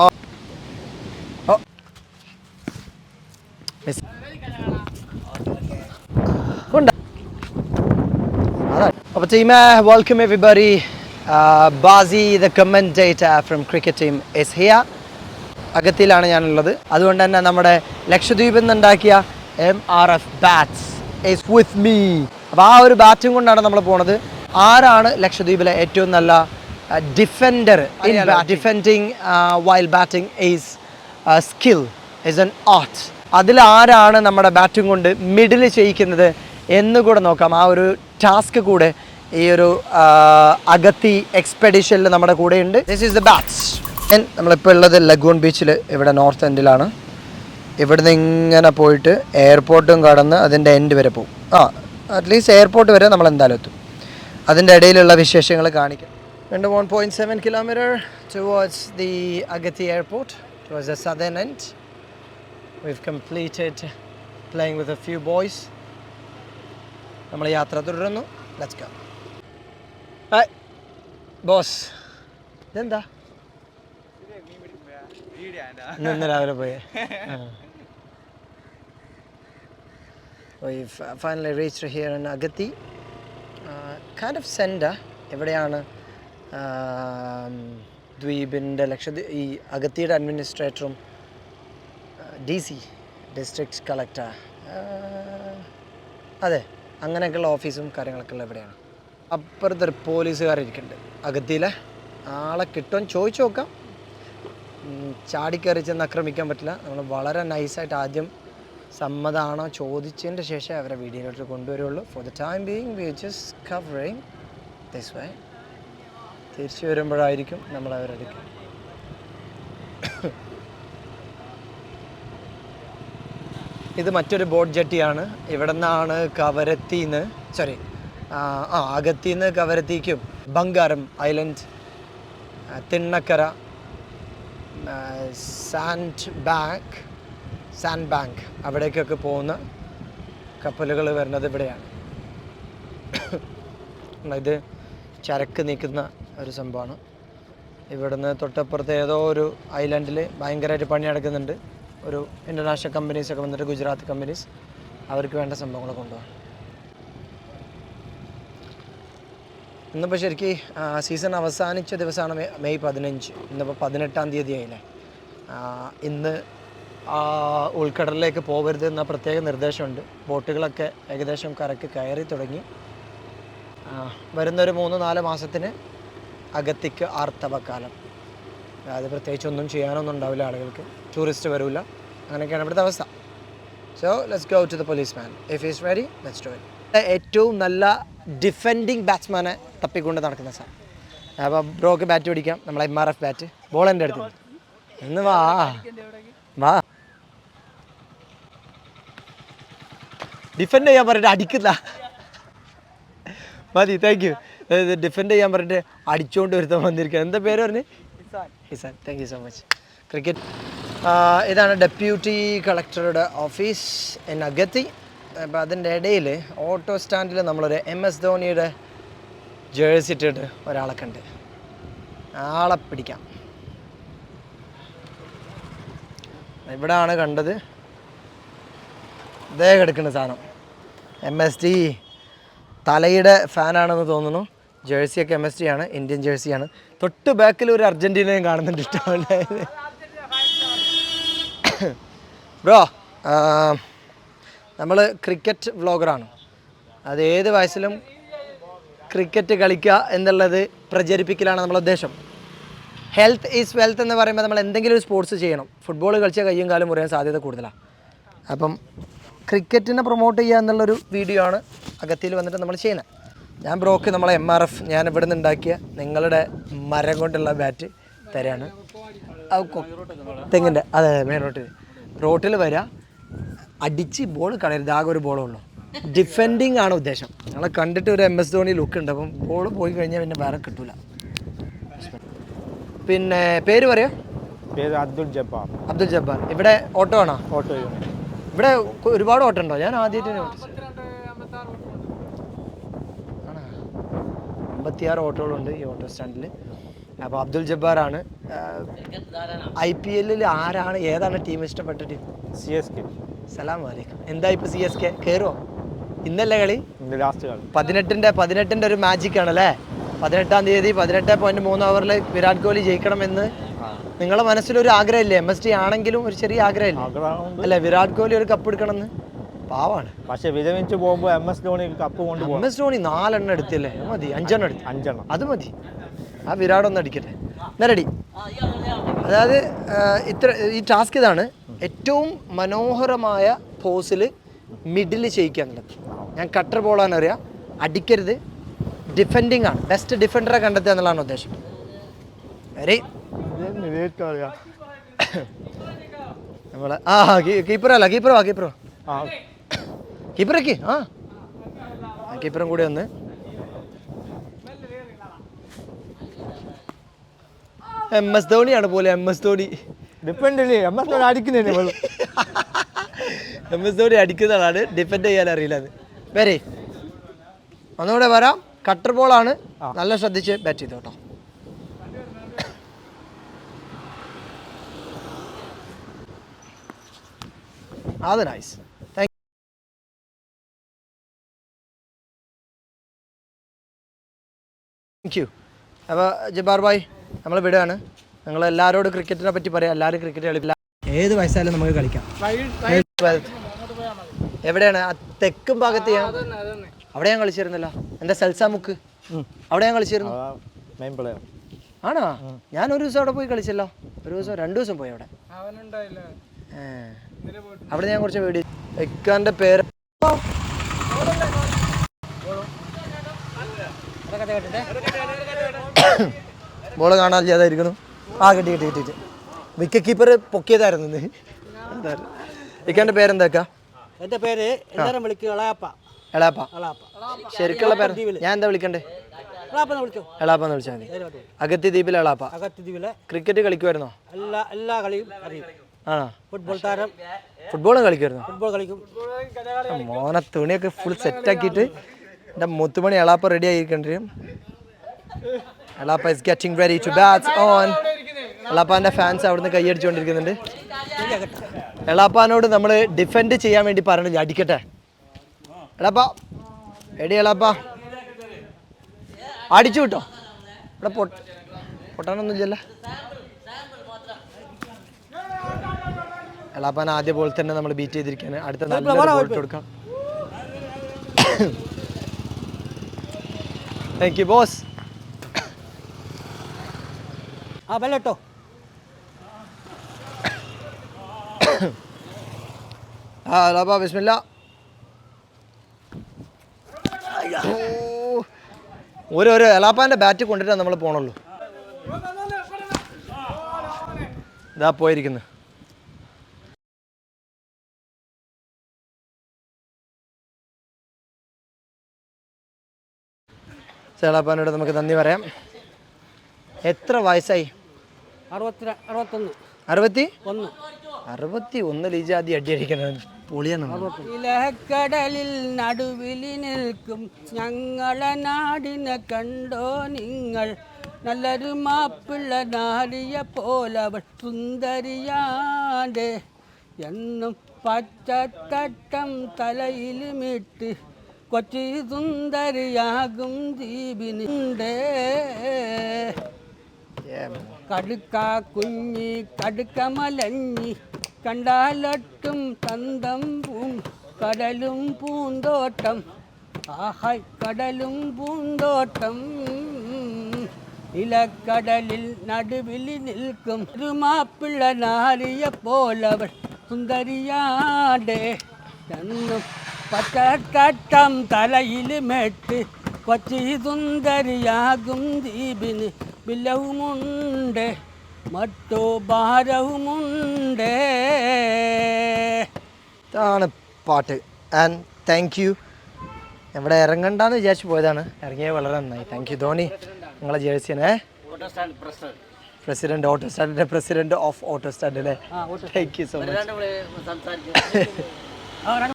ഓ ഓ uh, ഉണ്ട് അതാ അപ്പോൾ ടീമെ welcome everybody Basi the commentator from cricket team is here അകത്തിലാണ് ഞാനുള്ളത്. അതുകൊണ്ട് തന്നെ നമ്മുടെ ലക്ഷദ്വീപിൽ നിന്നുണ്ടാക്കിയ M R F bats is with me അപ്പോൾ ആ ഒരു ബാറ്റും കൊണ്ടാണ് നമ്മൾ പോണത്. ആരാണ് ലക്ഷദ്വീപിലെ ഏറ്റവും നല്ല defender in defending while batting is skill is an art അതിൽ ആരാണ് നമ്മുടെ ബാറ്റിംഗ് കൊണ്ട് മിഡിൽ ചെയ്യിക്കുന്നത് എന്ന് കൂടെ നോക്കാം. ആ ഒരു ടാസ്ക് കൂടെ ഈ ഒരു ആ, അഗത്തി എക്സ്പെഡിഷനിൽ നമ്മുടെ കൂടെ ഉണ്ട്. ദിസ് ഈസ് ദ ബാറ്റ്സ് നമ്മളിപ്പോൾ ഉള്ളത് ലഗൂൺ ബീച്ചിൽ ഇവിടെ നോർത്ത് എൻഡിലാണ് ഇവിടുന്ന് ഇങ്ങനെ പോയിട്ട് എയർപോർട്ടും കടന്ന് അതിന്റെ എൻഡ് വരെ പോകും ആ അറ്റ്ലീസ്റ്റ് എയർപോർട്ട് വരെ നമ്മൾ എന്തായാലും എത്തും. അതിന്റെ ഇടയിലുള്ള വിശേഷങ്ങൾ കാണിക്കാം. Point seven kilometre towards the Agatti airport towards the southern end we've completed playing with a few boys. Boss ഇതെന്താ? ഇന്ന് രാവിലെ പോയി. We've uh, finally reached here in Agati. Uh, kind of center. എവിടെയാണ്? ദ്വീപിന്റെ ലക്ഷദ്വീപ് ഈ അഗത്തിയുടെ അഡ്മിനിസ്ട്രേറ്ററും ഡി സി ഡിസ്ട്രിക്ട് കളക്ടർ അതെ അങ്ങനെയൊക്കെയുള്ള ഓഫീസും കാര്യങ്ങളൊക്കെ ഉള്ള എവിടെയാണ് അപ്പുറത്ത് പോലീസുകാരിരിക്കുന്നുണ്ട് അഗത്തിയിലെ ആളെ കിട്ടുമെന്ന് ചോദിച്ചു നോക്കാം. ചാടിക്കയറി ചെന്ന് ആക്രമിക്കാൻ പറ്റില്ല. നമ്മൾ വളരെ നൈസായിട്ട് ആദ്യം സമ്മതമാണോ ചോദിച്ചതിന്റെ ശേഷം അവരെ വീഡിയോയിലോട്ട് കൊണ്ടുവരുള്ളൂ. For the time being we just covering this way തിരിച്ചു വരുമ്പോഴായിരിക്കും നമ്മൾ അവരെടുക്കുക ഇത് മറ്റൊരു ബോട്ട് ജെട്ടിയാണ്. ഇവിടെ നിന്നാണ് കവരത്തിന്ന് സോറി ആ അകത്തിന്ന് കവരത്തിക്കും Bangaram island Thinnakara sand bank sand bank അവിടേക്കൊക്കെ പോകുന്ന കപ്പലുകൾ വരുന്നത് ഇവിടെയാണ്. ഇത് ചരക്ക് നീക്കുന്ന ഒരു സംഭവമാണ്. ഇവിടുന്ന് തൊട്ടപ്പുറത്ത് ഏതോ ഒരു ഐലൻഡിൽ ഭയങ്കരമായിട്ട് പണി നടക്കുന്നുണ്ട്. ഒരു ഇന്റർനാഷണൽ കമ്പനീസൊക്കെ വന്നിട്ട് ഗുജറാത്ത് കമ്പനീസ് അവർക്ക് വേണ്ട സംഭവങ്ങൾ കൊണ്ടുപോകാം ഇന്നിപ്പോൾ ശരിക്കും സീസൺ അവസാനിച്ച ദിവസമാണ് മെയ് മെയ് പതിനഞ്ച്. ഇന്നിപ്പോൾ പതിനെട്ടാം തീയതി ആയില്ലേ? ഇന്ന് ഉൾക്കടലിലേക്ക് പോകരുത് എന്ന പ്രത്യേക നിർദ്ദേശമുണ്ട്. ബോട്ടുകളൊക്കെ ഏകദേശം കരക്ക് കയറി തുടങ്ങി. വരുന്നൊരു മൂന്ന് നാല് മാസത്തിന് അകത്തിക്ക് ആർത്തവക്കാലം അതായത് പ്രത്യേകിച്ച് ഒന്നും ചെയ്യാനൊന്നും ഉണ്ടാവില്ല ആളുകൾക്ക്. ടൂറിസ്റ്റ് വരില്ല അങ്ങനെയൊക്കെയാണ് ഇവിടുത്തെ അവസ്ഥ. So let's go to the police man if is very let's do it ഏറ്റവും നല്ല ഡിഫെൻഡിങ് ബാറ്റ്സ്മാനെ തപ്പിക്കൊണ്ട് നടക്കുന്ന സാർ. അപ്പോൾ ബ്രോക്ക് ബാറ്റ് പിടിക്കാം. നമ്മളെ M R F bat ball എന്റെ അടുത്ത്. എന്ന് വാ. വാ. ഡിഫെൻഡ് ചെയ്യാൻ പറഞ്ഞിട്ട് അടിക്കുന്ന മതി താങ്ക് യു ഡിഫെൻഡ് ചെയ്യാൻ പറഞ്ഞിട്ട് അടിച്ചുകൊണ്ട് വരുത്താൻ വന്നിരിക്കുക എന്താ പേര് പറഞ്ഞ്? Izan. Thank you so much cricket ഇതാണ് ഡെപ്യൂട്ടി കളക്ടറുടെ ഓഫീസ് എൻ അഗത്തി അപ്പോൾ അതിന്റെ ഇടയിൽ ഓട്ടോ സ്റ്റാൻഡിൽ നമ്മളൊരു എം എസ് ധോണിയുടെ ജേഴ്സി ഇട്ടിട്ട് ഒരാളെ കണ്ട്. ആളെ പിടിക്കാം. ഇവിടാണ് കണ്ടത്. ഇതേ കിടക്കുന്ന സാധനം. എം എസ് ടി തലയുടെ ഫാനാണെന്ന് തോന്നുന്നു. ജേഴ്സിയൊക്കെ എം എസ് ടി ആണ് ഇന്ത്യൻ ജേഴ്സിയാണ്. തൊട്ട് ബാക്കിൽ ഒരു അർജന്റീനയും കാണുന്നുണ്ട് ഇഷ്ടമല്ലേ ബ്രോ നമ്മൾ ക്രിക്കറ്റ് വ്ളോഗറാണ്. അത് ഏത് വയസ്സിലും ക്രിക്കറ്റ് കളിക്കുക എന്നുള്ളത് പ്രചരിപ്പിക്കലാണ് നമ്മളെ ഉദ്ദേശം. ഹെൽത്ത് ഈസ് വെൽത്ത് എന്ന് പറയുമ്പോൾ നമ്മൾ എന്തെങ്കിലും ഒരു സ്പോർട്സ് ചെയ്യണം. ഫുട്ബോൾ കളിച്ചാൽ കയ്യും കാലും മുറിയാൻ സാധ്യത കൂടുതലാണ്. അപ്പം ക്രിക്കറ്റിനെ പ്രൊമോട്ട് ചെയ്യുക എന്നുള്ളൊരു വീഡിയോ ആണ് അകത്തിയിൽ വന്നിട്ട് നമ്മൾ ചെയ്യുന്നത് ഞാൻ ബ്രോക്ക് നമ്മളെ എം ആർ എഫ് ഞാൻ ഇവിടെ നിന്ന് ഉണ്ടാക്കിയ നിങ്ങളുടെ മരം കൊണ്ടുള്ള ബാറ്റ് തരാണ്. തെങ്ങിന്റെ അതെ അതെ മെയിൻ റോട്ടിൽ റോട്ടിൽ വരിക അടിച്ച് ബോൾ കളയരുത് ആകെ ഒരു ബോളേ ഉള്ളൂ. ഡിഫെൻഡിങ് ആണ് ഉദ്ദേശം. ഞങ്ങളെ കണ്ടിട്ട് ഒരു എം എസ് ധോണി ലുക്ക് ഉണ്ട്. അപ്പം ബോൾ പോയി കഴിഞ്ഞാൽ പിന്നെ വേറെ കിട്ടൂല. പിന്നെ പേര് പറയാ? പേര് അബ്ദുൾ ജബ്ബാർ. അബ്ദുൽ ജബ്ബാർ. ഇവിടെ ഓട്ടോ ആണോ? ഓട്ടോ ഇവിടെ ഒരുപാട് ഓട്ടം ഉണ്ടോ ഞാൻ ആദ്യമായിട്ട് അമ്പത്തിയാറ് ഓട്ടോകളുണ്ട് ഈ ഓട്ടോ സ്റ്റാൻഡിൽ അപ്പോൾ അബ്ദുൽ ജബ്ബാറാണ്. ഐ പി എല്ലിൽ ആരാണ് ഏതാണ് ടീം ഇഷ്ടപ്പെട്ട ടീം? C S K. സലാം വലൈക്കും എന്താ ഇപ്പോൾ സി എസ് കെ? കയറുമോ ഇന്നല്ലേ കളി? ലാസ്റ്റ് കളി. പതിനെട്ടിന്റെ പതിനെട്ടിന്റെ ഒരു മാജിക് ആണല്ലേ? പതിനെട്ടാം തീയതി പതിനെട്ട് പോയിന്റ് മൂന്ന് ഓവറിൽ വിരാട് കോഹ്ലി ജയിക്കണമെന്ന് നിങ്ങളെ മനസ്സിലൊരു ആഗ്രഹമില്ലേ? എം എസ് ടി ആണെങ്കിലും ഒരു ചെറിയ ആഗ്രഹമില്ലേ? അല്ല വിരാട് കോഹ്ലി ഒരു കപ്പ് എടുക്കണമെന്ന്? പാവാണ്. പക്ഷെ വിരമിച്ച് പോകുമ്പോൾ M S Dhoni cup M കൊണ്ടുപോകണം എസ് ധോണി നാലെണ്ണം എടുത്തില്ലേ? അത് മതി അഞ്ചെണ്ണം എടുത്തു. അഞ്ചെണ്ണം. അത് മതി. ആ വിരാട് ഒന്ന് അടിക്കട്ടെ. നേരടി അതായത് ഇത്ര ഈ ടാസ്ക് ഇതാണ്. ഏറ്റവും മനോഹരമായ പോസിൽ മിഡിൽ ചെയ്യിക്കുക എന്നുള്ളത് ഞാൻ കട്ടർ ബോളാണ് അറിയാം അടിക്കരുത്. ഡിഫെൻഡിങ് ആണ്. ബെസ്റ്റ് ഡിഫൻഡറെ കണ്ടെത്തുക എന്നുള്ളതാണ് ഉദ്ദേശം. വെരി നമ്മളെ ആ കീപ്പർ അല്ല കീപ്പർ വാ കീപ്പർ ആ കീപ്പറൊക്കെ ആ. കീപ്പറും കൂടി ഒന്ന് എം എസ് ധോണിയാണ് പോലെ എം എസ് ധോണി. ഡിപ്പെൻഡ് ഇല്ലേ എം എസ് ധോണി അടിക്കുന്നില്ലേ വെള്ളം എം എസ് ധോണി അടിക്കുന്ന ആളാണ്. ഡിഫെൻഡ് ചെയ്യാൻ അറിയില്ല അത്. വരെ ഒന്നുകൂടെ വരാം. കട്ടർ ബോളാണ് നല്ല ശ്രദ്ധിച്ച് ബാറ്റ് ചെയ്തു കേട്ടോ. അത് നൈസ് താങ്ക് താങ്ക് യു അപ്പോൾ ജബാർ ഭായ് നമ്മൾ വിടുകയാണ്. നിങ്ങൾ എല്ലാവരോടും ക്രിക്കറ്റിനെ പറ്റി പറയാം. എല്ലാവരും ക്രിക്കറ്റ് കളിക്കില്ല. ഏത് വയസ്സായാലും നമുക്ക് കളിക്കാം. എവിടെയാണ്? ആ തെക്കും ഭാഗത്ത് ഞാൻ അവിടെ ഞാൻ കളിച്ചിരുന്നല്ലോ. എന്താ സൽസാമുക്ക് അവിടെ ഞാൻ കളിച്ചിരുന്നു. മെയിൻ പ്ലെയർ ആണോ? ഞാൻ ഒരു ദിവസം അവിടെ പോയി കളിച്ചല്ലോ. ഒരു ദിവസം രണ്ടു ദിവസം പോയി അവിടെ. അവിടെ ഞാൻ കുറച്ച് വീഡിയോ എക്കാന്റെ പേര്. ബോൾ ചെയ്തായിരിക്കണം ആ കിട്ടി കിട്ടി കിട്ടി വിക്കറ്റ് കീപ്പർ പൊക്കിയതായിരുന്നു ഇക്കാന്റെ പേരെന്താക്കാ എന്റെ പേര് എല്ലാവരും വിളിക്കുക ഇളയാപ്പ. എളാപ്പ. ശരിക്കുള്ള പേര്? ഞാൻ എന്താ വിളിക്കണ്ടേ? ഇളാപ്പ എന്ന് വിളിച്ചോ? എളാപ്പ എന്ന് വിളിച്ചാൽ മതി അഗത്തി ദ്വീപിലെ എളാപ്പ. അഗത്തി ദ്വീപിലെ ക്രിക്കറ്റ് കളിക്കുമായിരുന്നോ എല്ലാ എല്ലാ കളിയും അറിയും. ആണോ? ഫുട്ബോൾ താരം. ഫുട്ബോളും കളിക്കുമായിരുന്നു ഫുട്ബോൾ കളിക്കും. മോനെ തുണിയൊക്കെ ഫുൾ സെറ്റ് ആക്കിയിട്ട് എന്റെ മുത്തുമണി എളാപ്പ റെഡി ആയിരിക്കണ്ടും? എളാപ്പ is getting ready to bats on എളാപ്പാന്റെ fans അവിടുന്ന് കൈയടിച്ചുകൊണ്ടിരിക്കുന്നുണ്ട്. എളാപ്പാനോട് നമ്മൾ ഡിഫെൻഡ് ചെയ്യാൻ വേണ്ടി പറഞ്ഞില്ല? അടിക്കട്ടെ. എളാപ്പ എടി എളാപ്പ. അടിച്ചു കിട്ടോ ഇവിടെ പൊട്ട പൊട്ടാനൊന്നും ഇല്ല എളാപ്പാൻ ആദ്യ ബോൾ തന്നെ നമ്മൾ ബീറ്റ് ചെയ്തിരിക്കുകയാണ്. അടുത്ത നല്ല ബോൾ ഇട്ട് കൊടുക്കാം. താങ്ക് യു ബോസ് ആ ബെല്ലട്ടോ ആ എളാപ്പാ ബിസ്മില്ല. ഓരോരോ എളാപ്പാന്റെ ബാറ്റ് കൊണ്ടിട്ടാണ് നമ്മൾ പോണുള്ളൂ. ഇതാ പോയിരിക്കുന്നു. ചേളാപ്പാനോട് നമുക്ക് നന്ദി പറയാം. എത്ര വയസ്സായി? അറുപത്തി അറുപത്തൊന്ന്. അറുപത്തി? ഒന്ന്. അറുപത്തി ഒന്ന് ലിജാതി ജാതി അടിയടിക്കണത് പൊളിയാണ്. ഇലക്കടലിൽ നടുവിൽ നിൽക്കും. ഞങ്ങളെ നാടിനെ കണ്ടോ നിങ്ങൾ? നല്ലൊരു മാപ്പിള്ള നാരിയ പോലവൾ സുന്ദരിയാണ്ട് എന്നും പച്ചത്തട്ടം തലയിലുമിട്ട് കൊച്ചി സുന്ദരിയാകും ദീപിനുണ്ടേ കടുക്ക കുഞ്ഞി കടുക്കമലഞ്ഞി കണ്ടാലൊട്ടും തന്തം പൂം കടലും പൂന്തോട്ടം ആഹായ് കടലും പൂന്തോട്ടം ഇലക്കടലിൽ നടുവിൽ നിൽക്കും ഒരു മാപ്പിള്ള നാരിയ പോലവൾ സുന്ദരിയാടേ എന്നും പച്ചത്തട്ടം തലയിൽ മെട്ട് കൊച്ചി സുന്ദരിയാകും ദീപിന് ബില്ലവുമുണ്ട് മറ്റു ഭാരവുമുണ്ട്. ഇതാണ് പാട്ട്. ആൻഡ് താങ്ക് യു ഇവിടെ ഇറങ്ങണ്ടെന്ന് വിചാരിച്ചു പോയതാണ്. ഇറങ്ങിയത് വളരെ നന്നായി. Thank you Dhoni. നിങ്ങളെ ജേഴ്സിനെ പ്രസിഡന്റ് ഓട്ടോ സ്റ്റാൻഡിന്റെ പ്രസിഡന്റ് ഓഫ് ഓട്ടോ സ്റ്റാൻഡ് അല്ലേ താങ്ക് യു സോ മച്ച്